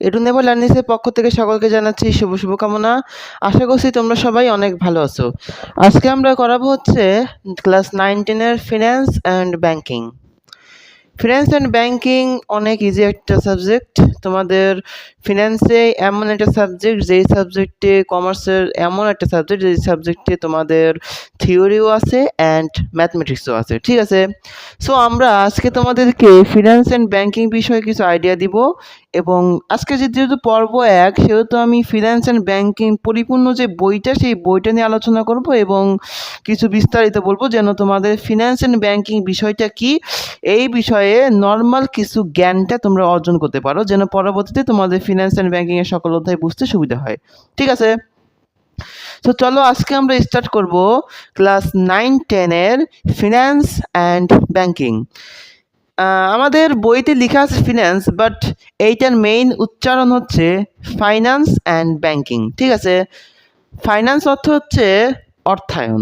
এটু নেভার লার্নিংসের পক্ষ থেকে সকলকে জানাচ্ছি শুভ শুভকামনা। আশা করছি তোমরা সবাই অনেক ভালো আছো। আজকে আমরা করাবো হচ্ছে ক্লাস নাইন টেনের finance and banking finance and banking অনেক ইজি একটা সাবজেক্ট তোমাদের ফিন্যান্সে এমন একটা সাবজেক্ট যেই সাবজেক্টে কমার্সের এমন একটা সাবজেক্ট যেই সাবজেক্টে তোমাদের থিওরিও আছে অ্যান্ড ম্যাথমেটিক্সও আছে। ঠিক আছে? সো আমরা আজকে তোমাদেরকে ফিন্যান্স অ্যান্ড ব্যাংকিং বিষয়ে কিছু আইডিয়া দিব। এবং আজকে যে- যেহেতু পর্ব এক, সেহেতু আমি ফিন্যান্স অ্যান্ড ব্যাংকিং পরিপূর্ণ যে বইটা, সেই বইটা নিয়ে আলোচনা করব এবং কিছু বিস্তারিত বলব যেন তোমাদের ফিন্যান্স অ্যান্ড ব্যাংকিং বিষয়টা কি? এই বিষয়ে নর্মাল কিছু জ্ঞানটা তোমরা অর্জন করতে পারো যেন পরবর্তীতে তোমাদের ফিন্যান্স অ্যান্ড ব্যাংকিংয়ের সকল অধ্যায় বুঝতে সুবিধা হয়। ঠিক আছে? তো চলো আজকে আমরা স্টার্ট করব ক্লাস নাইন টেনের ফিন্যান্স অ্যান্ড ব্যাংকিং আমাদের বইতে লেখা আছে ফিন্যান্স বাট এইটার মেইন উচ্চারণ হচ্ছে ফাইন্যান্স অ্যান্ড ব্যাংকিং ঠিক আছে? ফাইন্যান্স অর্থ হচ্ছে অর্থায়ন।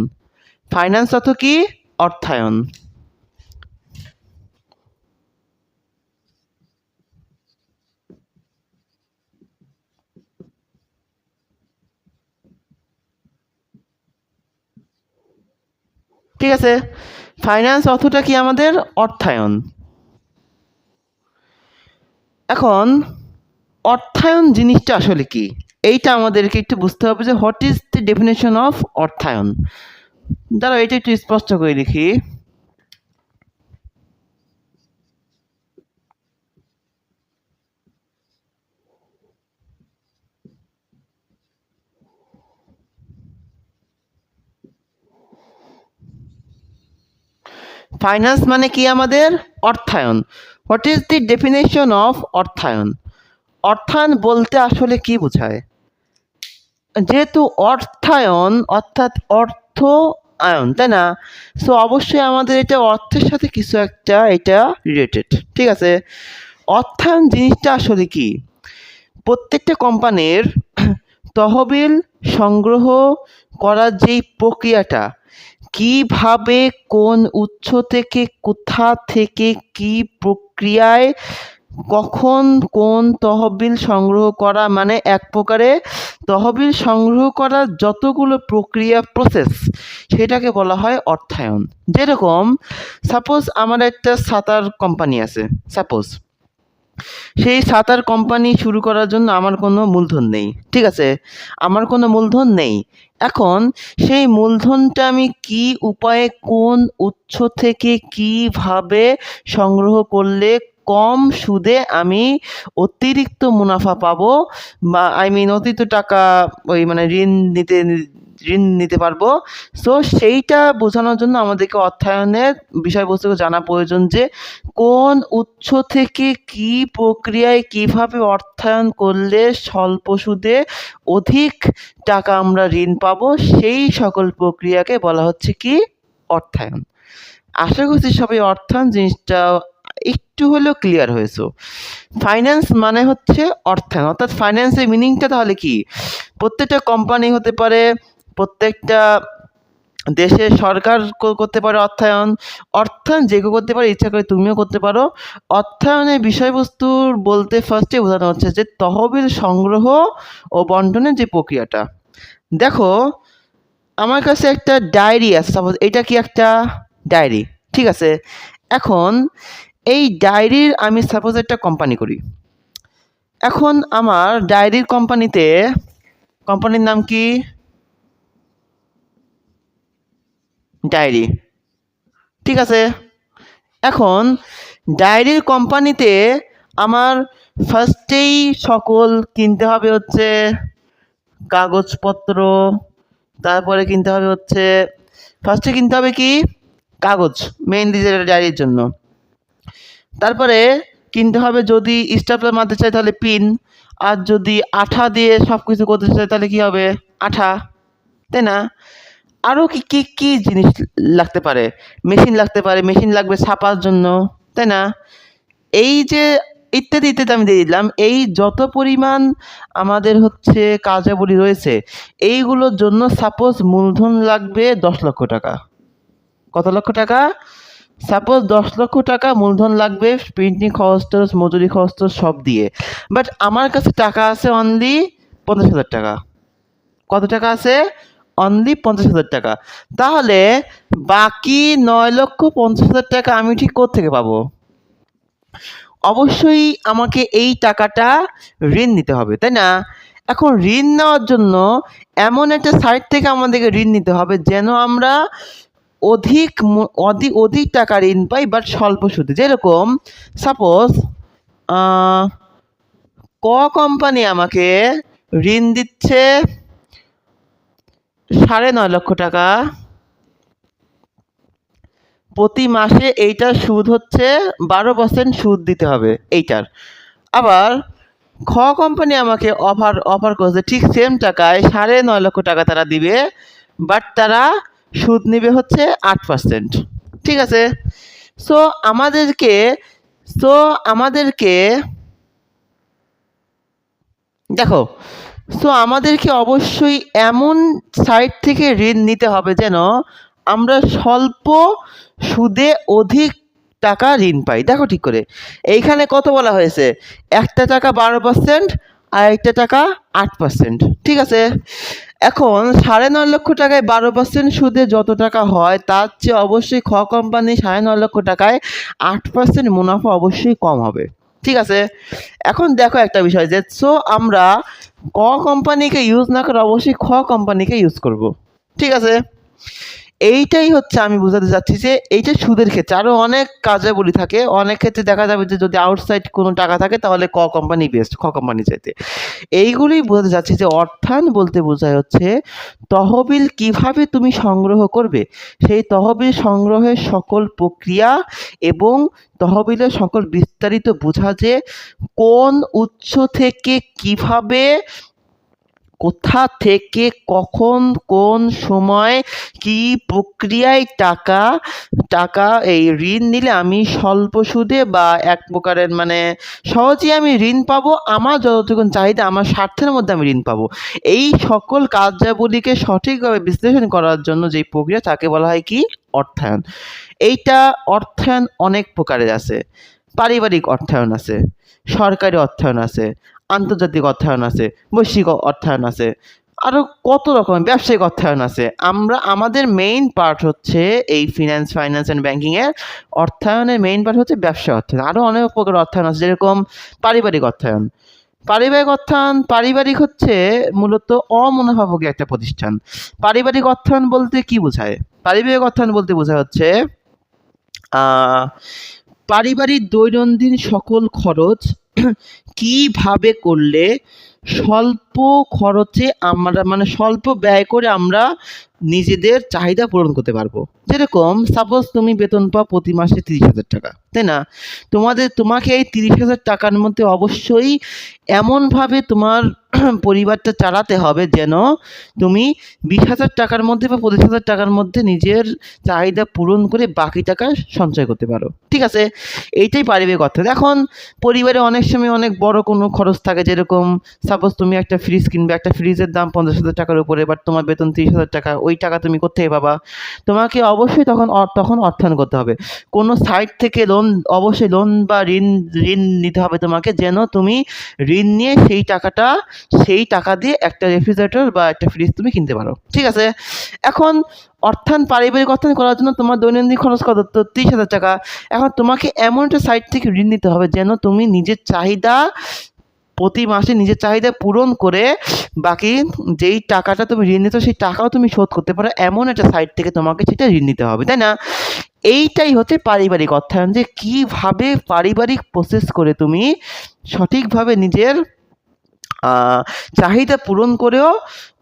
ফাইন্যান্স অর্থ কি? অর্থায়ন। ঠিক আছে? ফাইন্যান্স অর্থটা কি আমাদের? অর্থায়ন। এখন, অর্থায়ন জিনিসটা আসলে কি? এইটা আমাদেরকে একটু বুঝতে হবে যে what is the definition of অর্থায়ন? দাঁড়াও, এটা একটু স্পষ্ট করে লিখি। ফাইন্যান্স মানে কি আমাদের? অর্থায়ন। What is the definition of অর্থায়ন? অর্থায়ন বলতে আসলে কি বোঝায়? যেহেতু অর্থায়ন অর্থাৎ অর্থ আয়ন, তাই না? সো অবশ্যই আমাদের এটা অর্থের সাথে কিছু একটা এটা রিলেটেড ঠিক আছে? অর্থায়ন জিনিসটা আসলে কি? প্রত্যেকটা কোম্পানির তহবিল সংগ্রহ করার যেই প্রক্রিয়াটা কীভাবে, কোন উৎস থেকে, কোথা থেকে, কি প্রক্রিয়ায়, কখন কোন তহবিল সংগ্রহ করা মানে এক প্রকারে তহবিল সংগ্রহ করার যতগুলো প্রক্রিয়া প্রসেস সেটাকে বলা হয় অর্থায়ন। যেরকম সাপোজ আমার একটা সাঁতার কোম্পানি আছে সাপোজ সেই সাঁতার কোম্পানি শুরু করার জন্য আমার কোনো মূলধন নেই। ঠিক আছে? আমার কোনো মূলধন নেই। এখন সেই মূলধনটা আমি কি উপায়ে, কোন উৎস থেকে কীভাবে সংগ্রহ করলে কম সুদে আমি অতিরিক্ত মুনাফা পাবো বা আই মিন অতিরিক্ত টাকা, ওই মানে ঋণ নিতে ঋণ নিতে পারব। সো সেইটা বোঝানোর জন্য আমাদেরকে অর্থায়নের বিষয়বস্তুকে জানা প্রয়োজন যে, কোন উৎস থেকে কি প্রক্রিয়ায় কীভাবে অর্থায়ন করলে স্বল্প সুদে অধিক টাকা আমরা ঋণ পাবো, সেই সকল প্রক্রিয়াকে বলা হচ্ছে কি? অর্থায়ন। আশা করছি সবাই অর্থায়ন জিনিসটা একটু হলেও ক্লিয়ার হয়েছে। ফাইন্যান্স মানে হচ্ছে অর্থায়ন। অর্থাৎ ফাইন্যান্সের মিনিংটা তাহলে কি? প্রত্যেকটা কোম্পানি হতে পারে প্রত্যেকটা দেশের সরকার করতে পারে অর্থায়ন অর্থায়ন যে কেউ করতে পারে, ইচ্ছা করে তুমিও করতে পারো। অর্থায়নের বিষয়বস্তুর বলতে ফার্স্টে বোঝানো হচ্ছে যে তহবিল সংগ্রহ ও বন্টনের যে প্রক্রিয়াটা। দেখো, আমার কাছে একটা ডায়েরি আছে সাপোজ এটা কি একটা ডায়েরি? ঠিক আছে। এখন এই ডায়েরির আমি সাপোজ একটা কোম্পানি করি। এখন আমার ডায়েরির কোম্পানিতে কোম্পানির নাম কি? ডায়েরি। ঠিক আছে? এখন ডায়েরির কোম্পানিতে আমার ফার্স্টেই সকল কিনতে হবে হচ্ছে কাগজপত্র, তারপরে কিনতে হবে হচ্ছে ফার্স্টে কিনতে হবে কি? কাগজ মেইনলি যেটা ডায়েরির জন্য। তারপরে কিনতে হবে যদি স্টাপলার মারতে চাই তাহলে পিন আর যদি আঠা দিয়ে সব কিছু করতে চাই তাহলে কি হবে? আঠা। তাই না? আরও কি কি কি জিনিস লাগতে পারে? মেশিন লাগতে পারে, মেশিন লাগবে ছাপার জন্য, তাই না? এই যে ইত্যাদি ইত্যাদি আমি দিয়ে দিলাম, এই যত পরিমাণ আমাদের হচ্ছে কার্যাবলী রয়েছে, এইগুলোর জন্য সাপোজ মূলধন লাগবে দশ লক্ষ টাকা। কত লক্ষ টাকা? সাপোজ দশ লক্ষ টাকা মূলধন লাগবে প্রিন্টিং খরচ টরচ মজুরি খরচ টরচ সব দিয়ে। বাট আমার কাছে টাকা আছে অনলি পঞ্চাশ হাজার টাকা। কত টাকা আছে? অনলি পঞ্চাশ হাজার টাকা। তাহলে বাকি নয় লক্ষ পঞ্চাশ হাজার টাকা আমি ঠিক থেকে পাবো? অবশ্যই আমাকে এই টাকাটা ঋণ নিতে হবে, তাই না? এখন ঋণ নেওয়ার জন্য এমন একটা সাইট থেকে আমাদেরকে ঋণ নিতে হবে যেন আমরা অধিক অধিক অধিক টাকা ঋণ পাই বাট স্বল্প সুদে। যেরকম সাপোজ ক কোম্পানি আমাকে ঋণ দিচ্ছে সাড়ে নয় লক্ষ টাকা। প্রতি মাসে এইটার সুদ হচ্ছে বারো পার্সেন্ট সুদ দিতে হবে এইটার। আবার খ কোম্পানি আমাকে অফার অফার করছে ঠিক সেম টাকায় সাড়ে নয় লক্ষ টাকা তারা দিবে বাট তারা সুদ নেবে হচ্ছে আট পার্সেন্ট ঠিক আছে? সো আমাদেরকে সো আমাদেরকে, দেখো সো আমাদেরকে অবশ্যই এমন সাইট থেকে ঋণ নিতে হবে যেন আমরা স্বল্প সুদে অধিক টাকা ঋণ পাই। দেখো ঠিক করে। এইখানে কত বলা হয়েছে? একটা টাকা বারো পার্সেন্ট আর একটা টাকা আট পার্সেন্ট ঠিক আছে? এখন সাড়ে নয় লক্ষ টাকায় বারো পার্সেন্ট সুদে যত টাকা হয়, তার চেয়ে অবশ্যই খ কোম্পানি সাড়ে নয় লক্ষ টাকায় আট পার্সেন্ট মুনাফা অবশ্যই কম হবে। ঠিক আছে? এখন দেখো একটা বিষয় যে সো আমরা ক কোম্পানিকে ইউজ না করে অবশ্যই খ কোম্পানিকে ইউজ করব। ঠিক আছে? এইটাই হচ্ছে আমি বোঝাতে চাচ্ছি যে এইটা সুদের ক্ষেত্রে। আরও অনেক কাজে বলি থাকে, অনেক ক্ষেত্রে দেখা যাবে যে যদি আউটসাইড কোনো টাকা থাকে তাহলে ক কোম্পানি বেস্ট খ কোম্পানি চাইতে। এইগুলোই বোঝাতে চাচ্ছি যে অর্থায়ন বলতে বোঝায় হচ্ছে তহবিল কীভাবে তুমি সংগ্রহ করবে। সেই তহবিল সংগ্রহের সকল প্রক্রিয়া এবং তহবিলের সকল বিস্তারিত বোঝা যে কোন উৎস থেকে কীভাবে কোথা থেকে কখন, কোন সময়, কি প্রক্রিয়ায় টাকা টাকা, এই ঋণ নিলে আমি স্বল্প সুদে বা এক প্রকারের মানে সহজেই আমি ঋণ পাবো, আমার যতটুকু চাহিদা, আমার স্বার্থের মধ্যে আমি ঋণ পাবো। এই সকল কার্যাবলীকে সঠিকভাবে বিশ্লেষণ করার জন্য যে প্রক্রিয়া, তাকে বলা হয় কি? অর্থায়ন। এইটা অর্থায়ন অনেক প্রকারের আছে। পারিবারিক অর্থায়ন আছে, সরকারি অর্থায়ন আছে আন্তর্জাতিক অর্থায়ন আছে, বৈশ্বিক অর্থায়ন আছে আরও কত রকম ব্যবসায়িক অর্থায়ন আছে। আমরা, আমাদের মেইন পার্ট হচ্ছে এই ফিনান্স ফাইন্যান্স অ্যান্ড ব্যাঙ্কিংয়ের অর্থায়নের মেইন পার্ট হচ্ছে ব্যবসা অর্থায়ন। আরও অনেক প্রকার অর্থায়ন আছে, যেরকম পারিবারিক অর্থায়ন। পারিবারিক অর্থায়ন, পারিবারিক হচ্ছে মূলত অমুনাফাভোগী একটা প্রতিষ্ঠান। পারিবারিক অর্থায়ন বলতে কি বোঝায়? পারিবারিক অর্থায়ন বলতে বোঝা হচ্ছে পারিবারিক দৈনন্দিন সকল খরচ কীভাবে করলে স্বল্প খরচে আমরা মানে স্বল্প ব্যয় করে আমরা নিজেদের চাহিদা পূরণ করতে পারব। যেরকম সাপোজ তুমি বেতন পাও প্রতি মাসে তিরিশ হাজার টাকা, তাই না? তোমাদের, তোমাকে এই তিরিশ হাজার টাকার মধ্যে অবশ্যই এমনভাবে তোমার পরিবারটা চালাতে হবে যেন তুমি বিশ হাজার টাকার মধ্যে বা পঁচিশ হাজার টাকার মধ্যে নিজের চাহিদা পূরণ করে বাকি টাকা সঞ্চয় করতে পারো। ঠিক আছে? এইটাই পারিবারিক অর্থায়ন এখন পরিবারে অনেক সময় অনেক বড় কোনো খরচ থাকে, যেরকম সাপোজ তুমি একটা ফ্রিজ কিনবে, একটা ফ্রিজের দাম পঞ্চাশ হাজার টাকার উপরে বাট তোমার বেতন তিরিশ হাজার টাকা ওই টাকা তুমি কোথেকে পাবা? তোমাকে অবশ্যই তখন তখন অর্থায়ন করতে হবে। কোনো সাইট থেকে লোন অবশ্যই লোন বা ঋণ ঋণ নিতে হবে তোমাকে যেন তুমি ঋণ নিয়ে সেই টাকাটা, সেই টাকা দিয়ে একটা রেফ্রিজারেটর বা একটা ফ্রিজ তুমি কিনতে পারো। ঠিক আছে? এখন অর্থায়ন পারিবারিক অর্থায়ন করার জন্য তোমার দৈনন্দিন খরচ কত? তো তিরিশ হাজার টাকা। এখন তোমাকে এমন একটা সাইট থেকে ঋণ নিতে হবে যেন তুমি নিজের চাহিদা প্রতি মাসে নিজের চাহিদা পূরণ করে বাকি যেই টাকাটা তুমি ঋণ নিতে সেই টাকাও তুমি শোধ করতে পারো। এমন একটা সাইট থেকে তোমাকে সেটা ঋণ নিতে হবে, তাই না? এইটাই হচ্ছে পারিবারিক অর্থায়ন, যে কীভাবে পারিবারিক প্রসেস করে তুমি সঠিকভাবে নিজের চাহিদা পূরণ করেও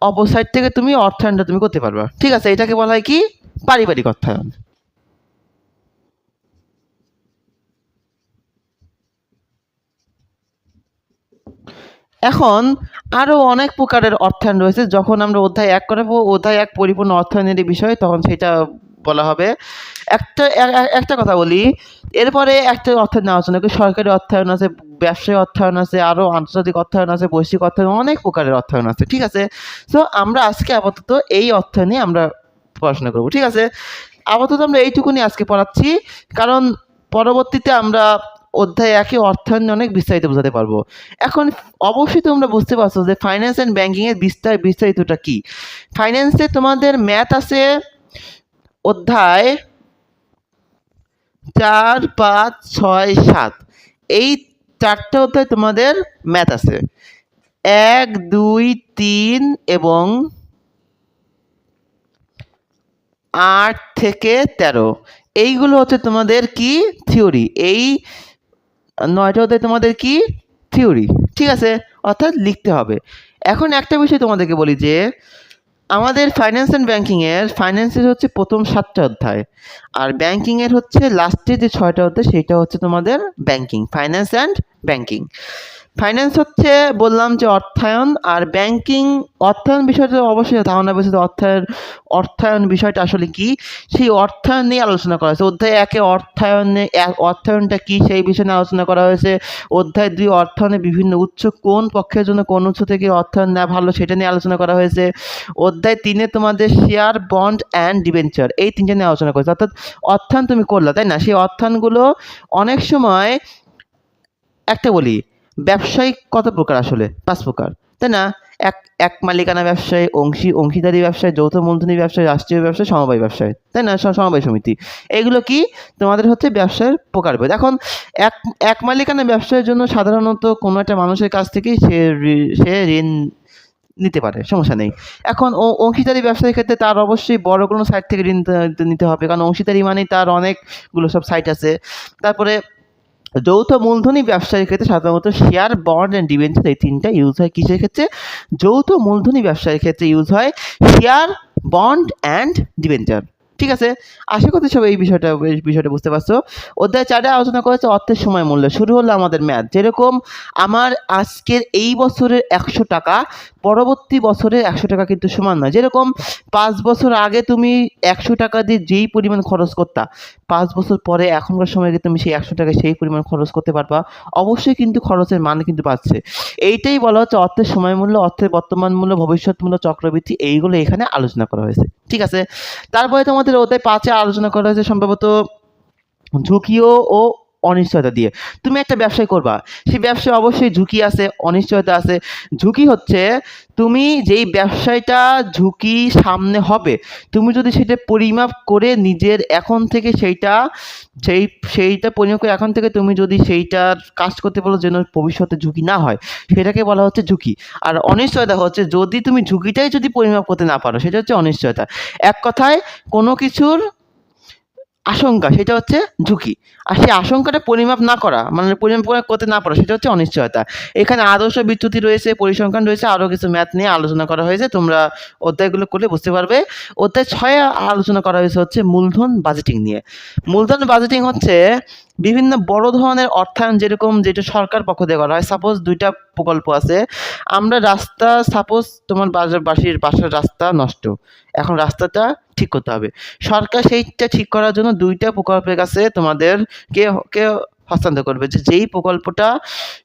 অপর সাইড থেকে তুমি অর্থায়নটা তুমি করতে পারবে। ঠিক আছে? এটাকে বলা হয় কি? পারিবারিক অর্থায়ন। এখন আরও অনেক প্রকারের অর্থায়ন রয়েছে। যখন আমরা অধ্যায় এক করাবো অধ্যায় এক পরিপূর্ণ অর্থায়নের বিষয় তখন সেটা বলা হবে। একটা একটা কথা বলি। এরপরে একটা অর্থায়ন আলোচনা করি সরকারি অর্থায়ন আছে, ব্যবসায়ী অর্থায়ন আছে আরও আন্তর্জাতিক অর্থায়ন আছে, বৈশ্বিক অর্থায়ন, অনেক প্রকারের অর্থায়ন আছে, ঠিক আছে? সো আমরা আজকে আপাতত এই অর্থায়নে আমরা পড়াশোনা করব, ঠিক আছে? আপাতত আমরা এইটুকুনি আজকে পড়াচ্ছি। কারণ পরবর্তীতে আমরা অধ্যায় একে অর্থায়ন অনেক বিস্তারিত বোঝাতে পারব। এখন অবশ্যই তোমরা বুঝতে পারছ যে ফাইন্যান্স অ্যান্ড ব্যাঙ্কিংয়ের বিস্তার বিস্তারিতটা কি? ফাইন্যান্সে তোমাদের ম্যাথ আছে অধ্যায় চার, পাঁচ, ছয়, সাত। এই চারটে অধ্যায় তোমাদের ম্যাথ আছে। এক, দুই, তিন এবং আট থেকে তেরো। এইগুলো হচ্ছে তোমাদের কি থিওরি এই নয়টা অধ্যায় তোমাদের কি? থিওরি ঠিক আছে? অর্থাৎ লিখতে হবে। এখন একটা বিষয় তোমাদেরকে বলি যে, আমাদের ফাইন্যান্স অ্যান্ড ব্যাঙ্কিংয়ের ফাইন্যান্সের হচ্ছে প্রথম সাতটা অধ্যায়। আর ব্যাঙ্কিংয়ের হচ্ছে লাস্টে যে ছয়টা অধ্যায়, সেটা হচ্ছে তোমাদের banking finance and banking finance হচ্ছে বললাম যে অর্থায়ন আর ব্যাংকিং অর্থায়ন বিষয়টা অবশ্যই ধারণা বেশি অর্থায়ন অর্থায়ন বিষয়টা আসলে কি? সেই অর্থায়ন নিয়ে আলোচনা করা হয়েছে। অধ্যায় একে অর্থায়নে অর্থায়নটা কি সেই বিষয় নিয়ে আলোচনা করা হয়েছে। অধ্যায় দুই, অর্থায়নে বিভিন্ন উৎস, কোন পক্ষের জন্য কোন উৎস থেকে অর্থায়ন নেওয়া ভালো সেটা নিয়ে আলোচনা করা হয়েছে। অধ্যায় তিনে তোমাদের শেয়ার বন্ড অ্যান্ড ডিবেঞ্চার এই তিনটা নিয়ে আলোচনা করেছে। অর্থাৎ অর্থায়ন তুমি করলা, তাই না? সেই অর্থায়নগুলো অনেক সময়, একটা বলি ব্যবসায়িক কত প্রকার আসলে? পাঁচ প্রকার। তাই না? এক এক মালিকানা ব্যবসায়, অংশী, অংশীদারি ব্যবসায়, যৌথ মূলধনী ব্যবসায়, রাষ্ট্রীয় ব্যবসায়, সমবায় ব্যবসায়। তাই না? সমবায় সমিতি। এগুলো কি? তোমাদের হচ্ছে ব্যবসায়ের প্রকারভেদ এখন এক এক মালিকানা ব্যবসায়ের জন্য সাধারণত কোনো একটা মানুষের কাছ থেকেই সে সে ঋণ নিতে পারে। সমস্যা নেই। এখন অংশীদারি ব্যবসায়ীর ক্ষেত্রে তার অবশ্যই বড় কোনো সাইট থেকে ঋণ নিতে হবে। কারণ অংশীদারি মানেই তার অনেকগুলো সব সাইট আছে। তারপরে যৌথ মূলধনী ব্যবসায়ীর ক্ষেত্রে সাধারণত শেয়ার বন্ড অ্যান্ড ডিভেঞ্চার এই তিনটা ইউজ হয় কিসের ক্ষেত্রে? যৌথ মূলধনী ব্যবসায়ীর ক্ষেত্রে ইউজ হয় শেয়ার বন্ড অ্যান্ড ডিবেঞ্চার ঠিক আছে? আশা করছি সব এই বিষয়টা বিষয়টা বুঝতে পারছ। অধ্যায় চারে আলোচনা করেছে অর্থের সময় মূল্য। শুরু হলো আমাদের ম্যাথ যেরকম আমার আজকের এই বছরের একশো টাকা, পরবর্তী বছরের একশো টাকা কিন্তু সমান নয়। যেরকম পাঁচ বছর আগে তুমি একশো টাকা দিয়ে যেই পরিমাণ খরচ করতা, পাঁচ বছর পরে এখনকার সময় তুমি সেই একশো টাকা সেই পরিমাণ খরচ করতে পারবা। অবশ্যই কিন্তু খরচের মান কিন্তু বাড়ছে। এইটাই বলা হচ্ছে অর্থের সময় মূল্য, অর্থের বর্তমান মূল্য, ভবিষ্যৎ মূল্য, চক্রবৃদ্ধি, এইগুলো এখানে আলোচনা করা হয়েছে। ঠিক আছে। তারপরে তোমাদের ওতে পাঁচে আলোচনা করা হয়েছে সম্ভবত ঝুঁকিও ও অনিশ্চয়তা দিয়ে। তুমি একটা ব্যবসায় করবা। সেই ব্যবসায় অবশ্যই ঝুঁকি আছে, অনিশ্চয়তা আছে। ঝুঁকি হচ্ছে তুমি যেই ব্যবসায়টা ঝুঁকি সামনে হবে, তুমি যদি সেটা পরিমাপ করে নিজের এখন থেকে সেইটা, সেই, সেইটা পরিমাপ করে এখন থেকে তুমি যদি সেইটার কাজ করতে পারো যেন ভবিষ্যতে ঝুঁকি না হয়, সেটাকে বলা হচ্ছে ঝুঁকি। আর অনিশ্চয়তা হচ্ছে যদি তুমি ঝুঁকিটাই যদি পরিমাপ করতে না পারো, সেটা হচ্ছে অনিশ্চয়তা। এক কথায় কোনো কিছুর আশঙ্কা, সেটা হচ্ছে ঝুঁকি। আর সেই আশঙ্কাটা পরিমাপ না করা মানে পরিমাপ করে- করতে না পারা, সেটা হচ্ছে অনিশ্চয়তা। এখানে আদর্শ বিচ্যুতি রয়েছে, পরিসংখ্যান রয়েছে, আরও কিছু ম্যাথ নিয়ে আলোচনা করা হয়েছে, তোমরা অধ্যায়গুলো করলে বুঝতে পারবে। অধ্যায় ছয়ে আলোচনা করা হয়েছে হচ্ছে মূলধন বাজেটিং নিয়ে। মূলধন বাজেটিং হচ্ছে বিভিন্ন বড় ধরনের অর্থায়ন যেরকম যেটা সরকার পক্ষ থেকে করা হয় সাপোজ দুইটা প্রকল্প আছে, আমরা রাস্তা সাপোজ তোমার বাসির বাসার রাস্তা নষ্ট, এখন রাস্তাটা ঠিক করতে হবে। সরকার সেইটা ঠিক করার জন্য দুইটা প্রকল্পের কাছে তোমাদের কে কে হস্তান্তর করবে যে যেই প্রকল্পটা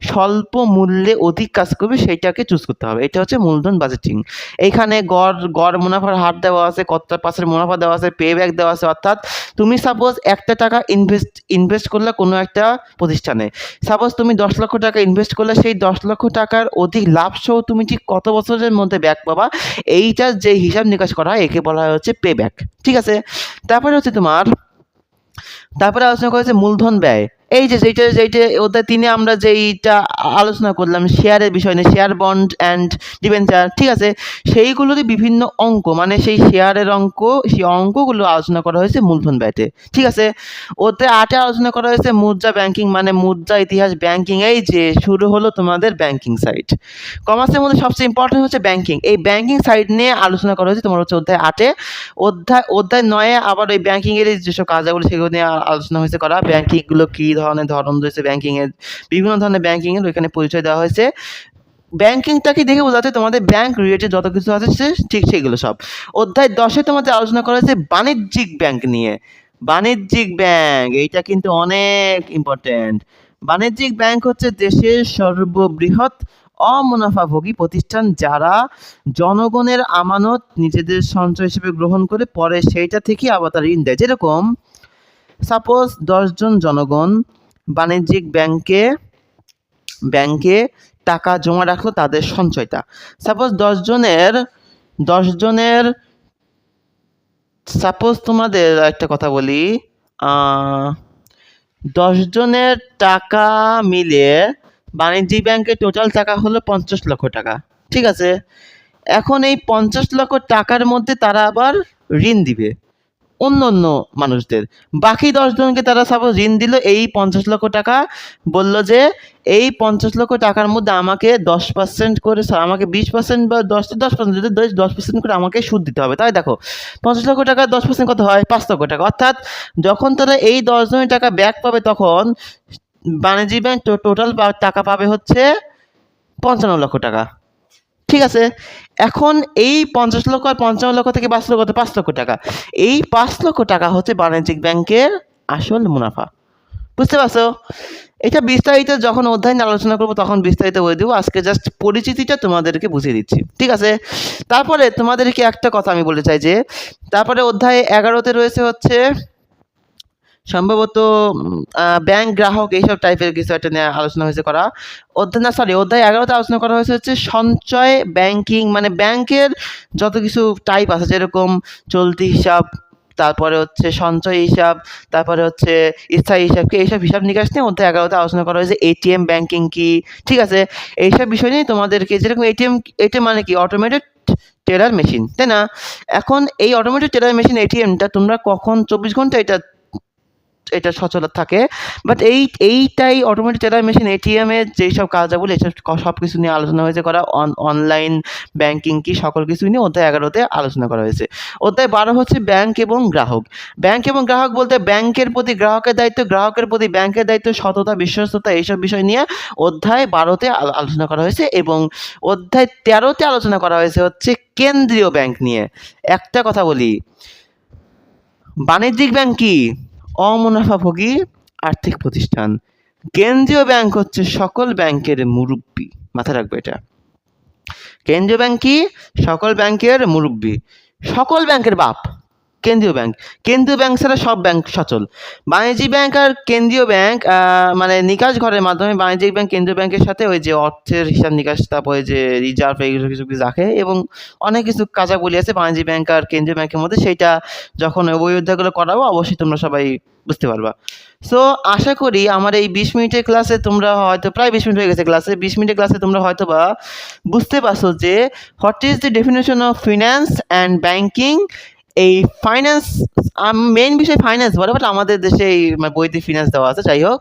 স্বল্প মূল্যে অধিক কাজ করবে সেইটাকে চুজ করতে হবে। এটা হচ্ছে মূলধন বাজেটিং এইখানে গড় গড় মুনাফার হার দেওয়া আছে কত পার্সেন্ট মুনাফা দেওয়া আছে পে ব্যাক দেওয়া আছে, অর্থাৎ তুমি সাপোজ একটা টাকা ইনভেস্ট ইনভেস্ট করলে কোনো একটা প্রতিষ্ঠানে। সাপোজ তুমি দশ লক্ষ টাকা ইনভেস্ট করলে সেই দশ লক্ষ টাকার অধিক লাভ সহ তুমি ঠিক কত বছরের মধ্যে ব্যাক পাবা? এইটার যে হিসাব নিকাশ করা হয়, একে বলা হয় হচ্ছে পে ব্যাক ঠিক আছে? তারপরে হচ্ছে তোমার, তারপরে আলোচনা করেছে মূলধন ব্যয়। এই যে যেইটা যেইটা ওদের তিনে আমরা যেইটা আলোচনা করলাম শেয়ারের বিষয় নিয়ে শেয়ার বন্ড অ্যান্ড ডিবেঞ্চার ঠিক আছে? সেইগুলোরই বিভিন্ন অঙ্ক মানে সেই শেয়ারের অঙ্ক, সেই অঙ্কগুলো আলোচনা করা হয়েছে মূলধন ব্যয়তে, ঠিক আছে? ওতে আটে আলোচনা করা হয়েছে মুদ্রা ব্যাংকিং মানে মুদ্রা ইতিহাস ব্যাংকিং এই যে, শুরু হলো তোমাদের ব্যাংকিং সাইট কমার্সের মধ্যে সবচেয়ে ইম্পর্টেন্ট হচ্ছে ব্যাংকিং এই ব্যাংকিং সাইট নিয়ে আলোচনা করা হয়েছে তোমার হচ্ছে অধ্যায় আটে। অধ্যায় অধ্যায় নয়ে আবার ওই ব্যাংকিংয়ের যেসব কাজগুলো, সেগুলো নিয়ে আলোচনা হয়েছে করা। ব্যাংকিংগুলো কী ধরনের ধরন রয়েছে ব্যাংকিংয়ের বিভিন্ন ধরনের ব্যাংকিংয়ের ওইখানে পরিচয় দেওয়া হয়েছে। ব্যাংকিংটাকে দেখে বোঝা যাচ্ছে তোমাদের ব্যাংক রিলেটেড যত কিছু আছে ঠিক সেগুলো সব। অধ্যায় দশে তোমাদের আলোচনা করা হয়েছে বাণিজ্যিক ব্যাংক নিয়ে। বাণিজ্যিক ব্যাংক এইটা কিন্তু অনেক ইম্পর্টেন্ট বাণিজ্যিক ব্যাংক হচ্ছে দেশের সর্ববৃহৎ অমুনাফাভোগী প্রতিষ্ঠান যারা জনগণের আমানত নিজেদের সঞ্চয় হিসেবে গ্রহণ করে, পরে সেইটা থেকে আবার তারা ঋণ দেয়। যেরকম সাপোজ দশজন জনগণ বাণিজ্যিক ব্যাংকে ব্যাংকে টাকা জমা রাখল তাদের সঞ্চয়টা। সাপোজ দশজনের দশজনের, সাপোজ তোমাদের একটা কথা বলি দশজনের টাকা মিলে বাণিজ্যিক ব্যাংকে টোটাল টাকা হলো পঞ্চাশ লক্ষ টাকা, ঠিক আছে? এখন এই পঞ্চাশ লক্ষ টাকার মধ্যে তারা আবার ঋণ দিবে। অন্য অন্য মানুষদের। বাকি দশজনকে তারা সাপোজ ঋণ দিল, এই পঞ্চাশ লক্ষ টাকা বলল যে, এই পঞ্চাশ লক্ষ টাকার মধ্যে আমাকে দশ পার্সেন্ট করে আমাকে বিশ পার্সেন্ট বা দশ দশ পার্সেন্ট যদি দশ পার্সেন্ট করে আমাকে সুদ দিতে হবে। তাই দেখো, পঞ্চাশ লক্ষ টাকা, দশ পার্সেন্ট কত হয়? পাঁচ লক্ষ টাকা। অর্থাৎ যখন তারা এই দশজনের টাকা ব্যাক পাবে তখন বাণিজ্যিক ব্যাংক টোটাল টাকা পাবে হচ্ছে পঞ্চান্ন লক্ষ টাকা। ঠিক আছে? এখন এই পঞ্চাশ লক্ষ আর পঞ্চান্ন লক্ষ থেকে পাঁচ লক্ষ পাঁচ লক্ষ টাকা। এই পাঁচ লক্ষ টাকা হচ্ছে বাণিজ্যিক ব্যাংকের আসল মুনাফা। বুঝতে পারছ? এটা বিস্তারিত যখন অধ্যায় আলোচনা করব, তখন বিস্তারিত বলে দেবো। আজকে জাস্ট পরিচিতিটা তোমাদেরকে বুঝিয়ে দিচ্ছি। ঠিক আছে? তারপরে তোমাদেরকে একটা কথা আমি বলতে চাই যে, তারপরে অধ্যায় এগারোতে রয়েছে হচ্ছে সম্ভবত ব্যাংক গ্রাহক এইসব টাইপের কিছু একটা নিয়ে আলোচনা হয়েছে করা। অধ্যায়, না সরি অধ্যায় এগারোতে আলোচনা করা হয়েছে হচ্ছে সঞ্চয় ব্যাংকিং মানে ব্যাংকের যত কিছু টাইপ আছে, যেরকম চলতি হিসাব, তারপরে হচ্ছে সঞ্চয় হিসাব, তারপরে হচ্ছে স্থায়ী হিসাব, কি এইসব হিসাব নিকাশ নিয়ে অধ্যায় এগারোতে আলোচনা করা হয়েছে। এটিএম ব্যাংকিং কি? ঠিক আছে, এইসব বিষয় নিয়ে তোমাদেরকে যেরকম এটিএম এটিএম মানে কি? অটোমেটেড টেলার মেশিন তাই না? এখন এই অটোমেটেড টেলার মেশিন এটিএমটা তোমরা কখন, চব্বিশ ঘণ্টা এটা এটা সচল থাকে। বাট এই এইটাই অটোমেটিক টেলার মেশিন এটিএমের যেই সব কার্যাবলী এসব সব কিছু নিয়ে আলোচনা হয়েছে করা। অনলাইন ব্যাংকিং কি সকল কিছু নিয়ে অধ্যায় এগারোতে আলোচনা করা হয়েছে। অধ্যায় বারো হচ্ছে ব্যাংক এবং গ্রাহক। ব্যাংক এবং গ্রাহক বলতে ব্যাংকের প্রতি গ্রাহকের দায়িত্ব গ্রাহকের প্রতি ব্যাংকের দায়িত্ব সততা বিশ্বস্ততা এইসব বিষয় নিয়ে অধ্যায় বারোতে আলোচনা করা হয়েছে এবং অধ্যায় তেরোতে আলোচনা করা হয়েছে হচ্ছে কেন্দ্রীয় ব্যাংক নিয়ে। একটা কথা বলি। বাণিজ্যিক ব্যাংক কি? অমুনাফাভোগী আর্থিক প্রতিষ্ঠান। কেন্দ্রীয় ব্যাংক হচ্ছে সকল ব্যাংকের মুরব্বী। মাথা রাখবে এটা। কেন্দ্রীয় ব্যাংক কি? সকল ব্যাংকের মুরব্বী। সকল ব্যাংকের বাপ। কেন্দ্রীয় ব্যাংক। কেন্দ্রীয় ব্যাংক ছাড়া সব ব্যাংক সচল। বাণিজ্যিক ব্যাংক আর কেন্দ্রীয় ব্যাংক মানে নিকাশ ঘরের মাধ্যমে বাণিজ্যিক ব্যাংক, কেন্দ্রীয় ব্যাংকের সাথে ওই যে অর্থের হিসাব নিকাশ তাপ তারপরে যে রিজার্ভ এইগুলো কিছু কিছু রাখে এবং অনেক কিছু কাজাগুলি আছে বাণিজ্যিক ব্যাংক আর কেন্দ্রীয় ব্যাংকের মধ্যে। সেইটা যখন ওই অধ্যায়গুলো করাবো, অবশ্যই তোমরা সবাই বুঝতে পারবা। সো আশা করি আমার এই বিশ মিনিটের ক্লাসে তোমরা হয়তো, প্রায় বিশ মিনিট হয়ে গেছে ক্লাসে, বিশ মিনিটের ক্লাসে তোমরা হয়তো বা বুঝতে পারছ যে what is the definition of finance and banking এই ফাইন্যান্স মেন বিষয় ফাইন্যান্স বলে বাট আমাদের দেশে এই মানে বইতে ফিন্যান্স দেওয়া আছে? যাই হোক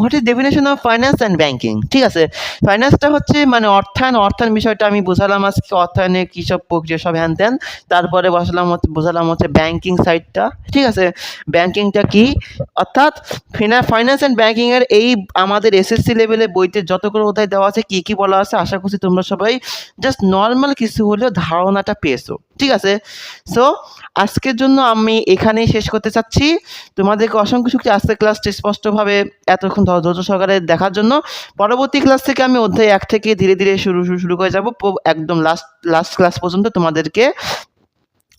what is definition of finance and banking ঠিক আছে ফাইন্যান্সটা হচ্ছে মানে অর্থায়ন অর্থায়ন বিষয়টা আমি বোঝালাম আজকে, অর্থায়নে কী সব প্রক্রিয়া সব হ্যান ত্যান তারপরে বসালাম হচ্ছে, বোঝালাম হচ্ছে ব্যাঙ্কিং সাইডটা ঠিক আছে ব্যাঙ্কিংটা কি? অর্থাৎ ফিনা ফাইন্যান্স অ্যান্ড ব্যাঙ্কিংয়ের এই আমাদের এসএসসি লেভেলে বইতে যত করে অধ্যায় দেওয়া আছে, কী কী বলা আছে, আশা করছি তোমরা সবাই জাস্ট নর্মাল কিছু হলেও ধারণাটা পেয়েছ। ঠিক আছে? সো আজকের জন্য আমি এখানেই শেষ করতে চাচ্ছি। তোমাদেরকে অসংখ্য শক্তি আজকের ক্লাসটি স্পষ্টভাবে এতক্ষণ ধৈর্য সহকারে দেখার জন্য। পরবর্তী ক্লাস থেকে আমি অধ্যায় এক থেকে ধীরে ধীরে শুরু শুরু করে যাব। একদম লাস্ট লাস্ট ক্লাস পর্যন্ত তোমাদেরকে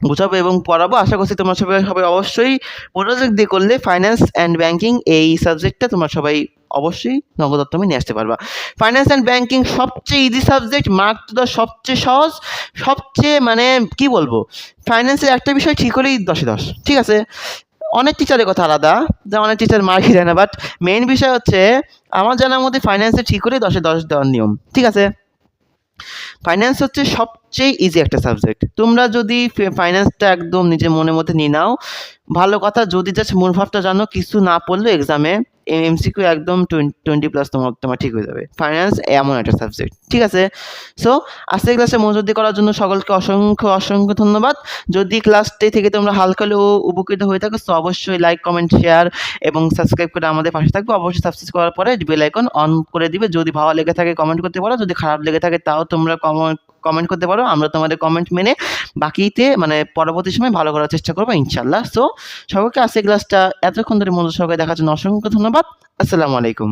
বোঝাবো এবং পড়াবো। আশা করছি তোমার সবাই সবাই অবশ্যই মনোযোগ দিয়ে করলে ফাইন্যান্স অ্যান্ড ব্যাঙ্কিং এই সাবজেক্টটা তোমার সবাই অবশ্যই নগদত্তমে নিয়ে আসতে পারবা। ফাইন্যান্স অ্যান্ড ব্যাঙ্কিং সবচেয়ে ইজি সাবজেক্ট মার্ক তো সবচেয়ে সহজ, সবচেয়ে মানে কি বলব? ফাইন্যান্সের একটা বিষয় ঠিক হলেই দশে দশ, ঠিক আছে? অনেক টিচারের কথা আলাদা, যে অনেক টিচার মার্কই দেয় না বাট মেইন বিষয় হচ্ছে, আমার জানার মধ্যে ফাইন্যান্সে ঠিক করেই দশে দশ দেওয়ার নিয়ম, ঠিক আছে? ফাইন্যান্স হচ্ছে সবচেয়ে ইজি একটা সাবজেক্ট তোমরা যদি ফাইন্যান্সটা একদম নিজের মনের মধ্যে নিয়ে নাও, ভালো কথা, যদি জাস্ট মনোভাবটা ভাবটা জানো, কিছু না পড়লেও এক্সামে এমসিকিউ একদম টোয়েন্টি প্লাস তোমার তোমার ঠিক হয়ে যাবে। ফাইন্যান্স এমন একটা সাবজেক্ট ঠিক আছে? সো আজকের ক্লাসে মনোযোগ করার জন্য সকলকে অসংখ্য অসংখ্য ধন্যবাদ। যদি ক্লাসটি থেকে তোমরা হালকা হলেও উপকৃত হয়ে থাকো তো অবশ্যই লাইক কমেন্ট শেয়ার এবং সাবস্ক্রাইব করে আমাদের পাশে থাকবে। অবশ্যই সাবস্ক্রাইব করার পরে বেল আইকন অন করে দিবে। যদি ভালো লেগে থাকে কমেন্ট করতে পারো। যদি খারাপ লেগে থাকে, তাও তোমরা কমেন্ট কমেন্ট করতে পারো, আমরা তোমাদের কমেন্ট মেনে বাকিতে মানে পরবর্তী সময় ভালো করার চেষ্টা করব ইনশাল্লাহ সো সবাইকে আজকে ক্লাসটা এতক্ষণ ধরে মনোযোগ সহকারে দেখার অসংখ্য ধন্যবাদ। আসসালামু আলাইকুম।